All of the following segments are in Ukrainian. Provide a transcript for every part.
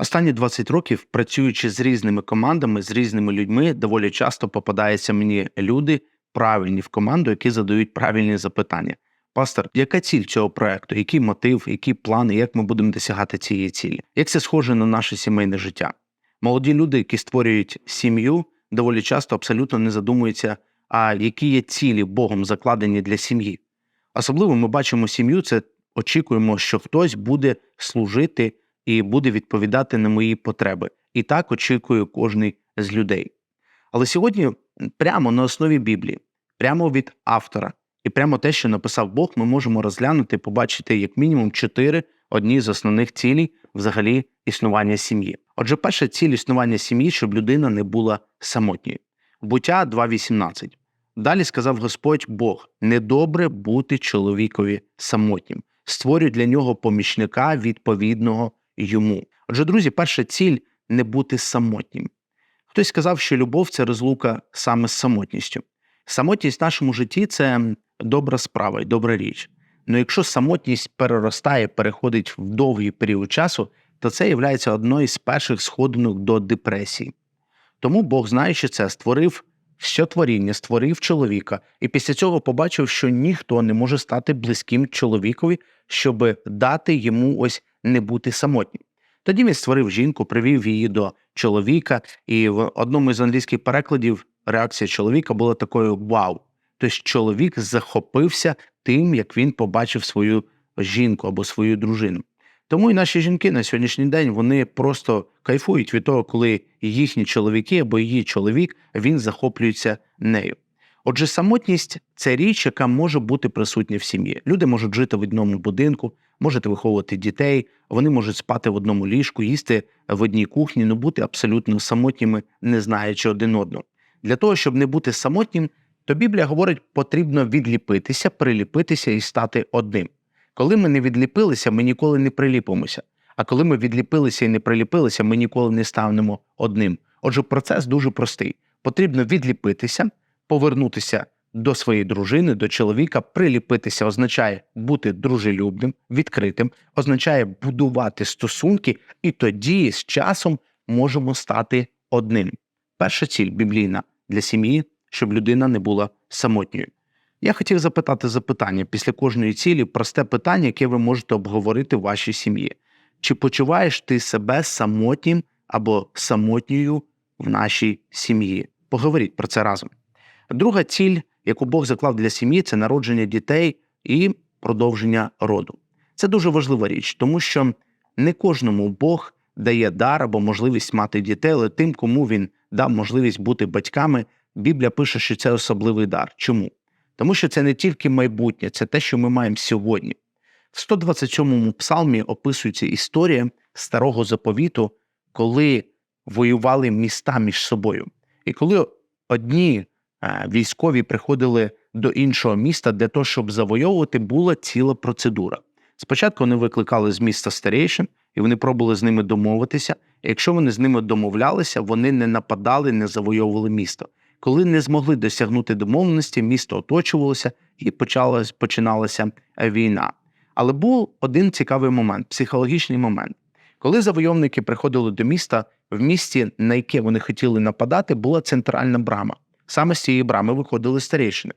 Останні 20 років, працюючи з різними командами, з різними людьми, доволі часто попадаються мені люди правильні в команду, які задають правильні запитання. Пастор, яка ціль цього проекту? Який мотив, які плани, як ми будемо досягати цієї цілі? Як це схоже на наше сімейне життя? Молоді люди, які створюють сім'ю, доволі часто абсолютно не задумуються, а які є цілі Богом закладені для сім'ї. Особливо ми бачимо сім'ю, це очікуємо, що хтось буде служити і буде відповідати на мої потреби. І так очікує кожний з людей. Але сьогодні, прямо на основі Біблії, прямо від автора, і прямо те, що написав Бог, ми можемо розглянути, побачити як мінімум чотири одні з основних цілей взагалі існування сім'ї. Отже, перша ціль існування сім'ї, щоб людина не була самотньою. Буття 2.18. Далі сказав Господь Бог: недобре бути чоловікові самотнім. Створюй для нього помічника відповідного йому. Отже, друзі, перша ціль не бути самотнім. Хтось сказав, що любов це розлука саме з самотністю. Самотність в нашому житті це добра справа і добра річ. Але якщо самотність переростає, переходить в довгий період часу, то це є одною з перших сходинок до депресії. Тому Бог, знаючи це, створив все творіння, створив чоловіка, і після цього побачив, що ніхто не може стати близьким чоловікові, щоб дати йому ось не бути самотнім. Тоді він створив жінку, привів її до чоловіка, і в одному із англійських перекладів реакція чоловіка була такою вау. Тобто чоловік захопився тим, як він побачив свою жінку або свою дружину. Тому і наші жінки на сьогоднішній день вони просто кайфують від того, коли їхні чоловіки або її чоловік він захоплюється нею. Отже, самотність це річ, яка може бути присутня в сім'ї. Люди можуть жити в одному будинку, можете виховувати дітей, вони можуть спати в одному ліжку, їсти в одній кухні, але бути абсолютно самотніми, не знаючи один одного. Для того, щоб не бути самотнім, то Біблія говорить, потрібно відліпитися, приліпитися і стати одним. Коли ми не відліпилися, ми ніколи не приліпимося. А коли ми відліпилися і не приліпилися, ми ніколи не станемо одним. Отже, процес дуже простий. Потрібно відліпитися, повернутися до своєї дружини, до чоловіка, приліпитися означає бути дружелюбним, відкритим, означає будувати стосунки, і тоді з часом можемо стати одним. Перша ціль біблійна для сім'ї, щоб людина не була самотньою. Я хотів запитати запитання після кожної цілі, просте питання, яке ви можете обговорити в вашій сім'ї. Чи почуваєш ти себе самотнім або самотньою в нашій сім'ї? Поговоріть про це разом. Друга ціль, яку Бог заклав для сім'ї, це народження дітей і продовження роду. Це дуже важлива річ, тому що не кожному Бог дає дар або можливість мати дітей, але тим, кому він дав можливість бути батьками, Біблія пише, що це особливий дар. Чому? Тому що це не тільки майбутнє, це те, що ми маємо сьогодні. В 127-му псалмі описується історія старого заповіту, коли воювали міста між собою. І коли одні військові приходили до іншого міста для того, щоб завойовувати, була ціла процедура. Спочатку вони викликали з міста старейшин, і вони пробували з ними домовитися. Якщо вони з ними домовлялися, вони не нападали, не завойовували місто. Коли не змогли досягнути домовленості, місто оточувалося і почалась, починалася е, війна. Але був один цікавий момент, психологічний момент. Коли завойовники приходили до міста, в місті, на яке вони хотіли нападати, була центральна брама. Саме з цієї брами виходили старейшини.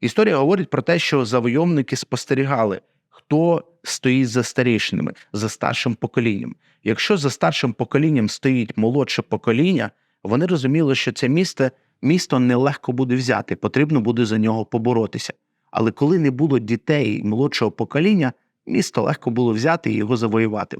Історія говорить про те, що завойовники спостерігали, хто стоїть за старейшинами, за старшим поколінням. Якщо за старшим поколінням стоїть молодше покоління, вони розуміли, що це місто місто нелегко буде взяти, потрібно буде за нього поборотися. Але коли не було дітей молодшого покоління, місто легко було взяти і його завоювати.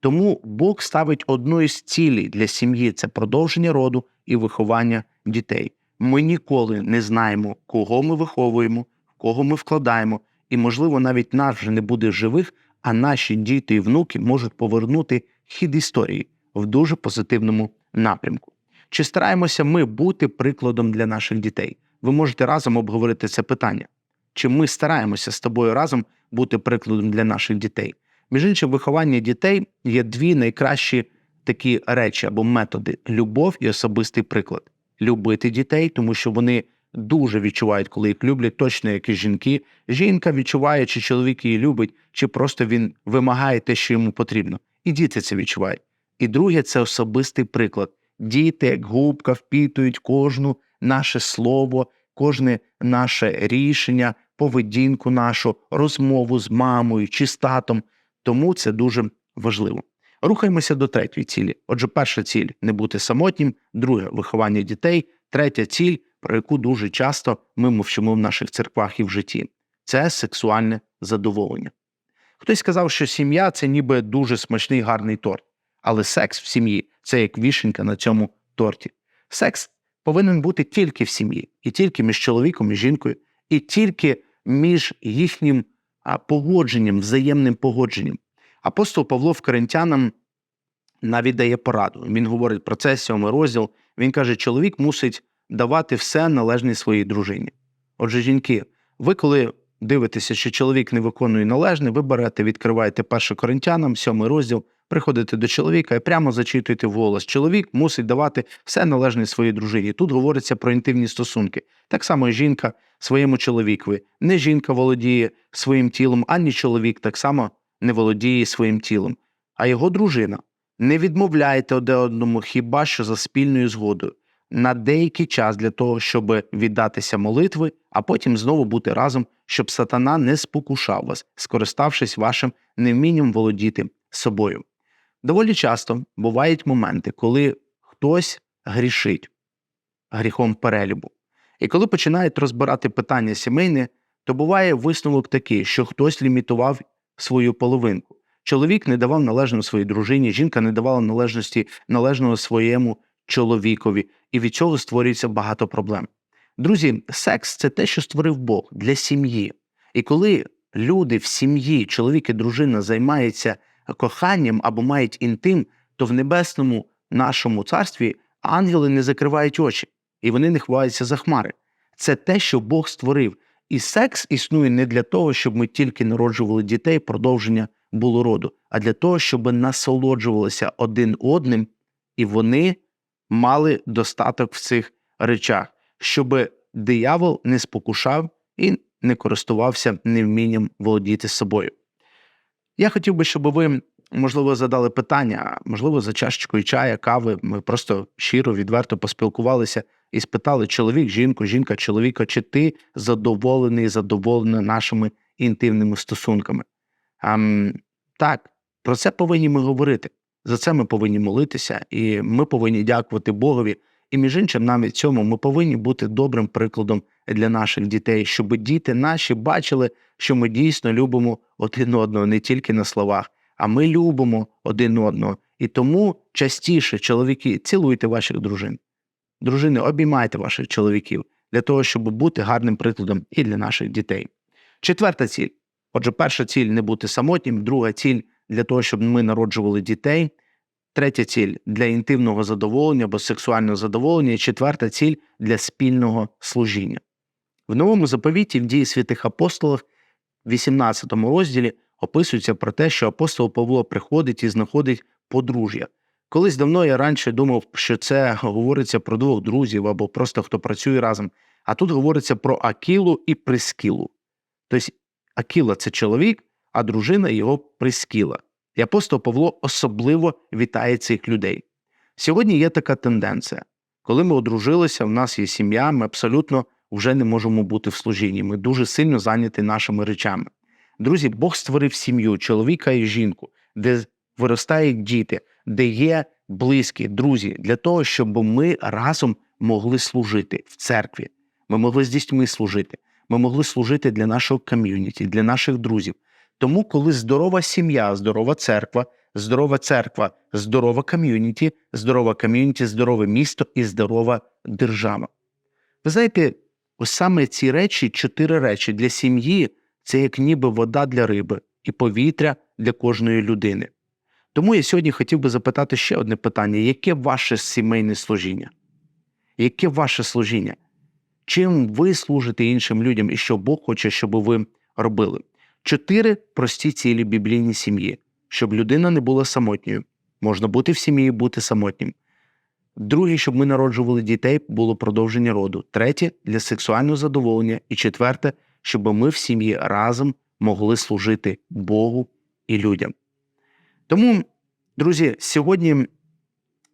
Тому Бог ставить одну із цілей для сім'ї це продовження роду і виховання дітей. Ми ніколи не знаємо, кого ми виховуємо, в кого ми вкладаємо, і, можливо, навіть нас вже не буде живих, а наші діти і внуки можуть повернути хід історії в дуже позитивному напрямку. Чи стараємося ми бути прикладом для наших дітей? Ви можете разом обговорити це питання. Чи ми стараємося з тобою разом бути прикладом для наших дітей? Між іншим, виховання дітей є дві найкращі такі речі або методи: любов і особистий приклад. Любити дітей, тому що вони дуже відчувають, коли їх люблять, точно як і жінки. Жінка відчуває, чи чоловік її любить, чи просто він вимагає те, що йому потрібно. І діти це відчувають. І друге це особистий приклад. Діти, як губка, впітують кожну наше слово, кожне наше рішення, поведінку нашу, розмову з мамою чи з татом. Тому це дуже важливо. Рухаємося до третьої цілі. Отже, перша ціль не бути самотнім, друге виховання дітей, третя ціль, про яку дуже часто ми мовчимо в наших церквах і в житті це сексуальне задоволення. Хтось сказав, що сім'я це ніби дуже смачний гарний торт, але секс в сім'ї це як вішенька на цьому торті. Секс повинен бути тільки в сім'ї, і тільки між чоловіком і жінкою, і тільки між їхнім погодженням, взаємним погодженням. Апостол Павло в Коринтянам навіть дає пораду. Він говорить про це сьомий розділ. Він каже, чоловік мусить давати все належне своїй дружині. Отже, жінки, ви коли дивитеся, що чоловік не виконує належне, ви берете, відкриваєте перше коринтянам, сьомий розділ, приходите до чоловіка і прямо зачитуєте вголос. Чоловік мусить давати все належне своїй дружині. Тут говориться про інтимні стосунки. Так само і жінка своєму чоловікові. Не жінка володіє своїм тілом, ані чоловік так само не володіє своїм тілом, а його дружина. Не відмовляйте одне одному хіба що за спільною згодою на деякий час для того, щоб віддатися молитви, а потім знову бути разом, щоб сатана не спокушав вас, скориставшись вашим невмінням володіти собою. Доволі часто бувають моменти, коли хтось грішить гріхом перелюбу. І коли починають розбирати питання сімейне, то буває висновок такий, що хтось лімітував свою половинку. Чоловік не давав належного своїй дружині, жінка не давала належності належного своєму чоловікові, і від цього створюється багато проблем. Друзі, секс це те, що створив Бог для сім'ї. І коли люди в сім'ї, чоловік і дружина займаються коханням або мають інтим, то в небесному нашому царстві ангели не закривають очі, і вони не ховаються за хмари. Це те, що Бог створив. І секс існує не для того, щоб ми тільки народжували дітей, продовження було роду, а для того, щоб насолоджувалися один одним, і вони мали достаток в цих речах, щоб диявол не спокушав і не користувався невмінням володіти собою. Я хотів би, щоб ви, можливо, задали питання, можливо, за чашечкою чая, кави. Ми просто щиро, відверто поспілкувалися і спитали чоловік, жінку, жінка, чоловіка, чи ти задоволений, задоволена нашими інтимними стосунками. А, так, про це повинні ми говорити. За це ми повинні молитися, і ми повинні дякувати Богові. І між іншим, навіть цьому ми повинні бути добрим прикладом для наших дітей, щоб діти наші бачили, що ми дійсно любимо один одного не тільки на словах, а ми любимо один одного. І тому частіше чоловіки цілуйте ваших дружин. Дружини, обіймайте ваших чоловіків для того, щоб бути гарним прикладом і для наших дітей. Четверта ціль. Отже, перша ціль не бути самотнім, друга ціль для того, щоб ми народжували дітей. Третя ціль для інтимного задоволення або сексуального задоволення, і четверта ціль для спільного служіння. В новому заповіті в дії святих апостолах, в 18 розділі, описується про те, що апостол Павло приходить і знаходить подружжя. Колись давно я раніше думав, що це говориться про двох друзів або просто хто працює разом. А тут говориться про Акілу і Прискілу. Тобто Акіла це чоловік, а дружина його Прискіла. І апостол Павло особливо вітає цих людей. Сьогодні є така тенденція. Коли ми одружилися, в нас є сім'я, ми абсолютно вже не можемо бути в служінні. Ми дуже сильно зайняті нашими речами. Друзі, Бог створив сім'ю, чоловіка і жінку, де виростають діти, де є близькі, друзі, для того, щоб ми разом могли служити в церкві. Ми могли з дітьми служити. Ми могли служити для нашого ком'юніті, для наших друзів. Тому, коли здорова сім'я, здорова церква, здорова церква, здорова ком'юніті, здорова ком'юніті, здорове місто і здорова держава. Ви знаєте, ось саме ці речі, чотири речі для сім'ї це як ніби вода для риби і повітря для кожної людини. Тому я сьогодні хотів би запитати ще одне питання: яке ваше сімейне служіння? Яке ваше служіння? Чим ви служите іншим людям і що Бог хоче, щоб ви робили? Чотири прості цілі біблійні сім'ї, щоб людина не була самотньою. Можна бути в сім'ї, бути самотнім. Друге, щоб ми народжували дітей, було продовження роду. Третє для сексуального задоволення. І четверте, щоб ми в сім'ї разом могли служити Богу і людям. Тому Друзі, сьогодні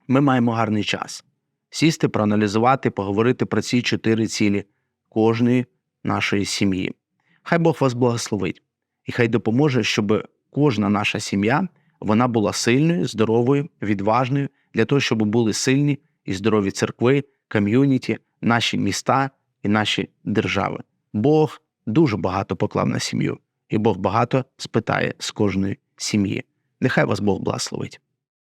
ми маємо гарний час сісти, проаналізувати, поговорити про ці чотири цілі кожної нашої сім'ї. Хай Бог вас благословить, і хай допоможе, щоб кожна наша сім'я вона була сильною, здоровою, відважною для того, щоб були сильні і здорові церкви, ком'юніті, наші міста і наші держави. Бог дуже багато поклав на сім'ю, і Бог багато спитає з кожної сім'ї. Нехай вас Бог благословить.